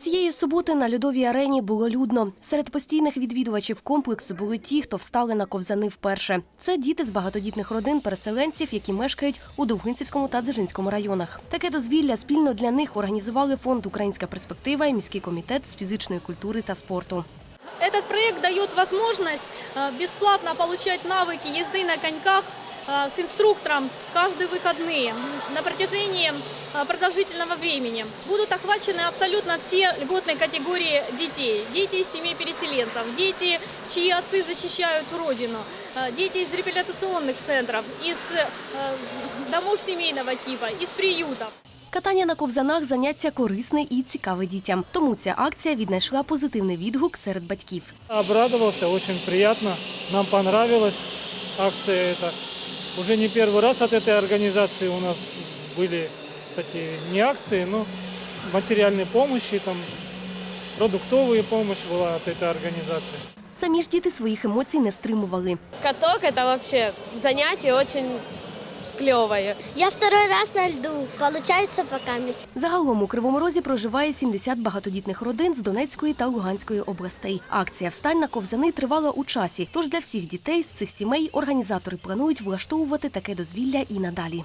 Цієї суботи на льодовій арені було людно. Серед постійних відвідувачів комплексу були ті, хто встали на ковзани вперше. Це діти з багатодітних родин переселенців, які мешкають у Довгинцівському та Дзержинському районах. Таке дозвілля спільно для них організували фонд Українська перспектива і міський комітет з фізичної культури та спорту. Этот проект дает возможность э, бесплатно получать навыки езды на коньках э, с инструктором каждые выходные на протяжении э, продолжительного времени. Будут охвачены абсолютно все льготные категории детей. Дети из семей переселенцев, дети, чьи отцы защищают родину, э, дети из реабилитационных центров, из э, домов семейного типа, из приютов. Катання на ковзанах заняття корисне і цікаве дітям. Тому ця акція віднайшла позитивний відгук серед батьків. Обрадовался, очень приятно. Нам понравилась акция эта. Уже не первый раз от этой организации у нас были такие не акции, но материальной помощи, там, продуктовая помощь была от этой организации. Самі ж діти своїх емоцій не стримували. Каток – это вообще занятие очень клевое. Я второй раз на льду. Получається пока месяц. Загалом у Кривому Розі проживає 70 багатодітних родин з Донецької та Луганської областей. Акція «Встань на ковзани» тривала у часі, тож для всіх дітей з цих сімей організатори планують влаштовувати таке дозвілля і надалі.